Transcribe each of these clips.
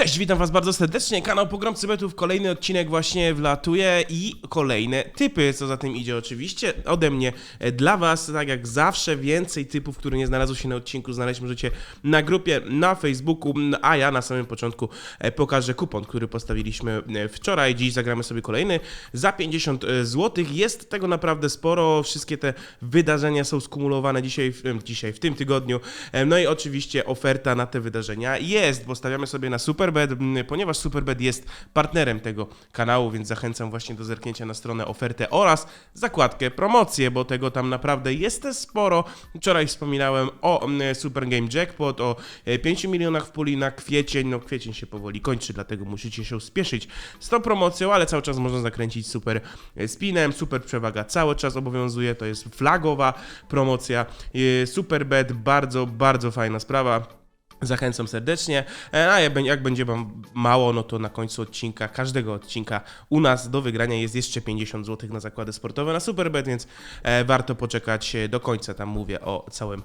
Cześć, witam was bardzo serdecznie. Kanał Pogromcy Betów, kolejny odcinek właśnie wlatuje i kolejne typy, co za tym idzie oczywiście ode mnie e, dla was. Tak jak zawsze więcej typów, które nie znalazły się na odcinku znaleźć możecie na grupie na Facebooku, a ja na samym początku e, pokażę kupon, który postawiliśmy e, wczoraj. Dziś zagramy sobie kolejny za 50 zł. Jest tego naprawdę sporo. Wszystkie te wydarzenia są skumulowane dzisiaj, dzisiaj w tym tygodniu. No i oczywiście oferta na te wydarzenia jest, bo stawiamy sobie na Ponieważ Superbet jest partnerem tego kanału, więc zachęcam właśnie do zerknięcia na stronę ofertę oraz zakładkę promocje, bo tego tam naprawdę jest sporo. Wczoraj wspominałem o Super Game Jackpot, o e, 5 milionach w puli na kwiecień. No kwiecień się powoli kończy, dlatego musicie się spieszyć z tą promocją, ale cały czas można zakręcić super e, spinem. Super przewaga cały czas obowiązuje, to jest flagowa promocja. E, Superbet, bardzo, bardzo fajna sprawa. Zachęcam serdecznie. E, A jak bę- jak będzie Wam mało, no to na końcu odcinka, każdego odcinka u nas do wygrania jest jeszcze 50 zł na zakłady sportowe na Superbet, więc e, warto poczekać e, do końca. Tam mówię o całym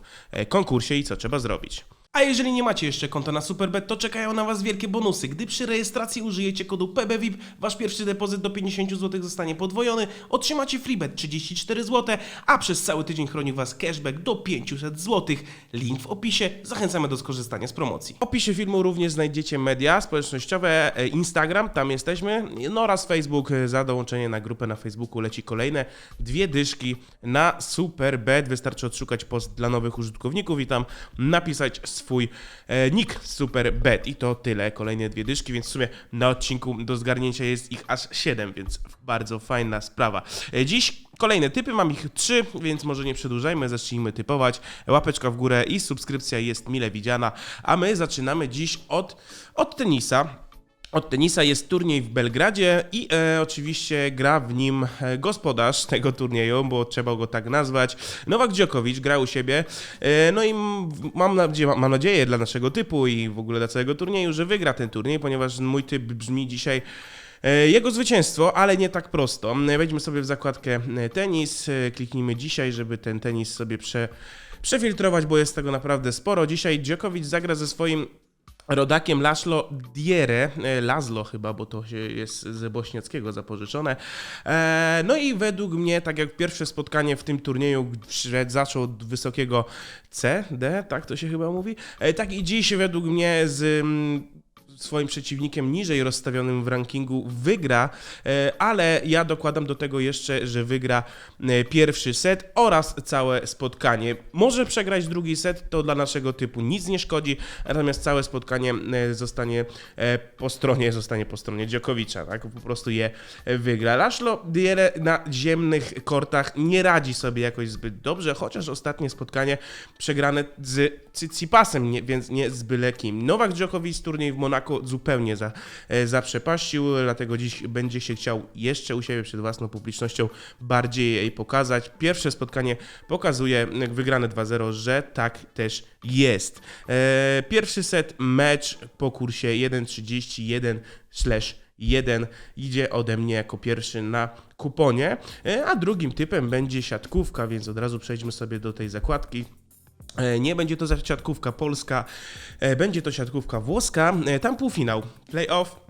konkursie i co trzeba zrobić. A jeżeli nie macie jeszcze konta na Superbet, to czekają na Was wielkie bonusy. Gdy przy rejestracji użyjecie kodu PBVIP, Wasz pierwszy depozyt do 50 zł zostanie podwojony, otrzymacie freebet 34 zł, a przez cały tydzień chroni Was cashback do 500 zł. Link w opisie, zachęcamy do skorzystania z promocji. W opisie filmu również znajdziecie media społecznościowe, e, Instagram, tam jesteśmy, no oraz Facebook. Za dołączenie na grupę na Facebooku leci kolejne dwie dyszki na Superbet. Wystarczy odszukać post dla nowych użytkowników i tam napisać swój e, nick Superbet. I to tyle, kolejne dwie dyszki, więc w sumie na odcinku do zgarnięcia jest ich aż 7, więc bardzo fajna sprawa. E, Dziś kolejne typy, mam ich trzy, więc może nie przedłużajmy, zacznijmy typować. Łapeczka w górę i subskrypcja jest mile widziana, a my zaczynamy dziś od, od tenisa. Od tenisa jest turniej w Belgradzie i e, oczywiście gra w nim e, gospodarz tego turnieju, bo trzeba go tak nazwać. Nowak Djokovic gra u siebie. E, no i mam, nadzieję, mam nadzieję dla naszego typu i w ogóle dla całego turnieju, że wygra ten turniej, ponieważ mój typ brzmi dzisiaj e, jego zwycięstwo, ale nie tak prosto. E, Wejdźmy sobie w zakładkę tenis, kliknijmy dzisiaj, żeby ten tenis sobie prze, przefiltrować, bo jest tego naprawdę sporo. Dzisiaj Djokovic zagra ze swoim rodakiem Laszlo Diere, Lazlo chyba, bo to jest ze bośniackiego zapożyczone. E, No i według mnie, tak jak pierwsze spotkanie w tym turnieju zaczął od wysokiego C, D, tak to się chyba mówi, e, tak i dziś według mnie z mm, swoim przeciwnikiem niżej rozstawionym w rankingu wygra, e, ale ja dokładam do tego jeszcze, że wygra e, pierwszy set oraz całe spotkanie. Może przegrać drugi set, to dla naszego typu nic nie szkodzi, natomiast całe spotkanie e, zostanie po stronie, zostanie po stronie Dziokowicza, tak? Po prostu je wygra. Laszlo Diere na ziemnych kortach nie radzi sobie jakoś zbyt dobrze, chociaż ostatnie spotkanie przegrane z Cycipasem, więc nie z byle kim. Nowak Djokovic turniej w Monako zupełnie za, e, zaprzepaścił, dlatego dziś będzie się chciał jeszcze u siebie przed własną publicznością bardziej jej pokazać. Pierwsze spotkanie pokazuje wygrane 2-0, że tak też jest. E, Pierwszy set, mecz po kursie 1.31 slash 1 idzie ode mnie jako pierwszy na kuponie, e, a drugim typem będzie siatkówka, więc od razu przejdźmy sobie do tej zakładki. E, Nie będzie to siatkówka polska, e, będzie to siatkówka włoska. E, Tam półfinał, playoff.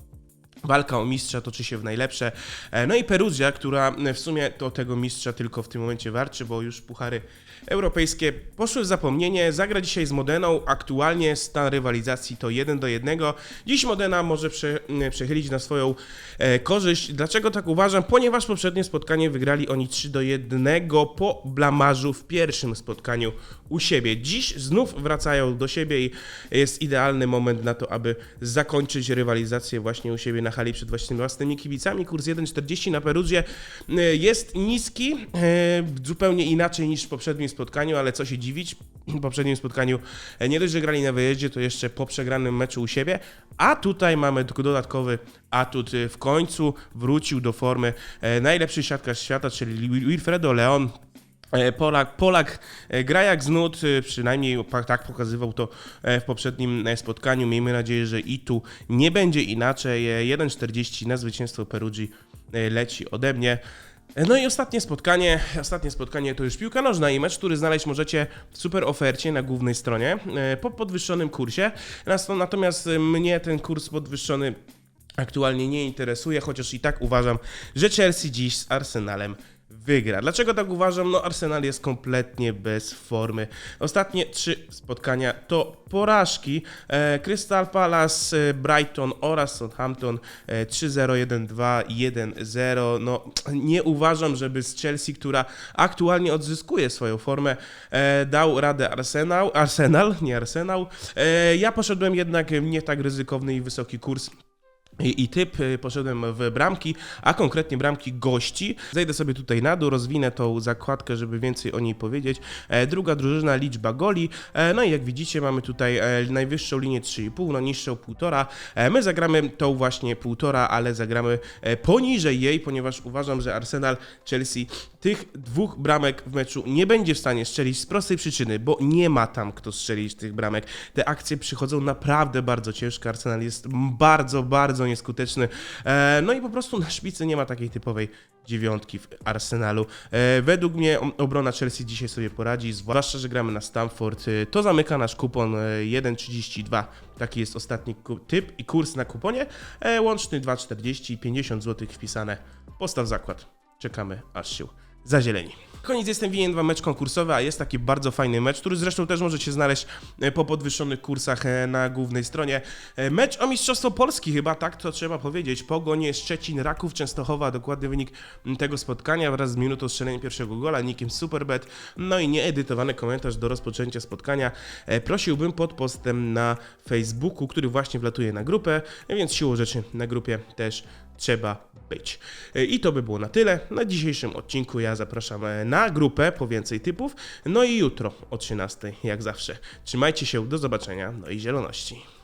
Walka o mistrza toczy się w najlepsze. E, No i Peruzja, która e, w sumie to tego mistrza tylko w tym momencie warczy, bo już puchary europejskie poszły w zapomnienie. Zagra dzisiaj z Modeną. Aktualnie stan rywalizacji to 1 do 1. Dziś Modena może prze, m, przechylić na swoją e, korzyść. Dlaczego tak uważam? Ponieważ poprzednie spotkanie wygrali oni 3 do 1 po blamarzu w pierwszym spotkaniu u siebie. Dziś znów wracają do siebie i jest idealny moment na to, aby zakończyć rywalizację właśnie u siebie na hali przed własnymi kibicami. Kurs 1,40 na Peruzie e, jest niski, e, zupełnie inaczej niż w poprzednim spotkaniu, ale co się dziwić, w poprzednim spotkaniu e, nie dość, że grali na wyjeździe, to jeszcze po przegranym meczu u siebie, a tutaj mamy tylko dodatkowy atut. E, W końcu wrócił do formy najlepszy siatkarz świata, czyli Wilfredo Leon, Polak, Polak e, gra jak z nut, e, przynajmniej tak pokazywał to e, w poprzednim e, spotkaniu. Miejmy nadzieję, że i tu nie będzie inaczej. E, 1,40 na zwycięstwo Perugii e, leci ode mnie. No i ostatnie spotkanie, ostatnie spotkanie to już piłka nożna i mecz, który znaleźć możecie w super ofercie na głównej stronie e, po podwyższonym kursie. Natomiast e, mnie ten kurs podwyższony aktualnie nie interesuje, chociaż i tak uważam, że Chelsea dziś z Arsenalem wygra. Dlaczego tak uważam? No Arsenal jest kompletnie bez formy. Ostatnie trzy spotkania to porażki. E, Crystal Palace, e, Brighton oraz Southampton e, 3-0, 1-2, 1-0. No nie uważam, żeby z Chelsea, która aktualnie odzyskuje swoją formę, e, dał radę Arsenal, Arsenal, nie Arsenal. Ja poszedłem jednak nie tak ryzykowny i wysoki kurs i, typ y, poszedłem w bramki, a konkretnie bramki gości. Zejdę sobie tutaj na dół, rozwinę tą zakładkę, żeby więcej o niej powiedzieć. E, druga drużyna, liczba goli. E, no i jak widzicie, mamy tutaj e, najwyższą linię 3,5, no niższą 1,5. E, my zagramy tą właśnie 1,5, ale zagramy poniżej jej, ponieważ uważam, że Arsenal, Chelsea tych dwóch bramek w meczu nie będzie w stanie strzelić z prostej przyczyny, bo nie ma tam kto strzelić tych bramek. Te akcje przychodzą naprawdę bardzo ciężko. Arsenal jest bardzo, bardzo nieskuteczny. E, no i po prostu na szpicy nie ma takiej typowej dziewiątki w Arsenalu. E, według mnie obrona Chelsea dzisiaj sobie poradzi, zwłaszcza, że gramy na Stamford. E, to zamyka nasz kupon e, 1,32. Taki jest ostatni typ i kurs na kuponie. Łączny 2,40, 50 zł wpisane. Postaw zakład. Czekamy, aż się zazieleni. Koniec jestem winien wam mecz konkursowy, a jest taki bardzo fajny mecz, który zresztą też możecie znaleźć e, po podwyższonych kursach e, na głównej stronie. E, Mecz o Mistrzostwo Polski chyba, tak to trzeba powiedzieć. Pogonie Szczecin, Raków, Częstochowa, dokładny wynik tego spotkania wraz z minutą strzelenia pierwszego gola, nikiem Superbet, no i nieedytowany komentarz do rozpoczęcia spotkania. Prosiłbym pod postem na Facebooku, który właśnie wlatuje na grupę, więc siłą rzeczy na grupie też trzeba być. E, I to by było na tyle. Na dzisiejszym odcinku ja zapraszam e, na grupę po więcej typów. No i jutro o 13, jak zawsze. Trzymajcie się, do zobaczenia, no i zieloności.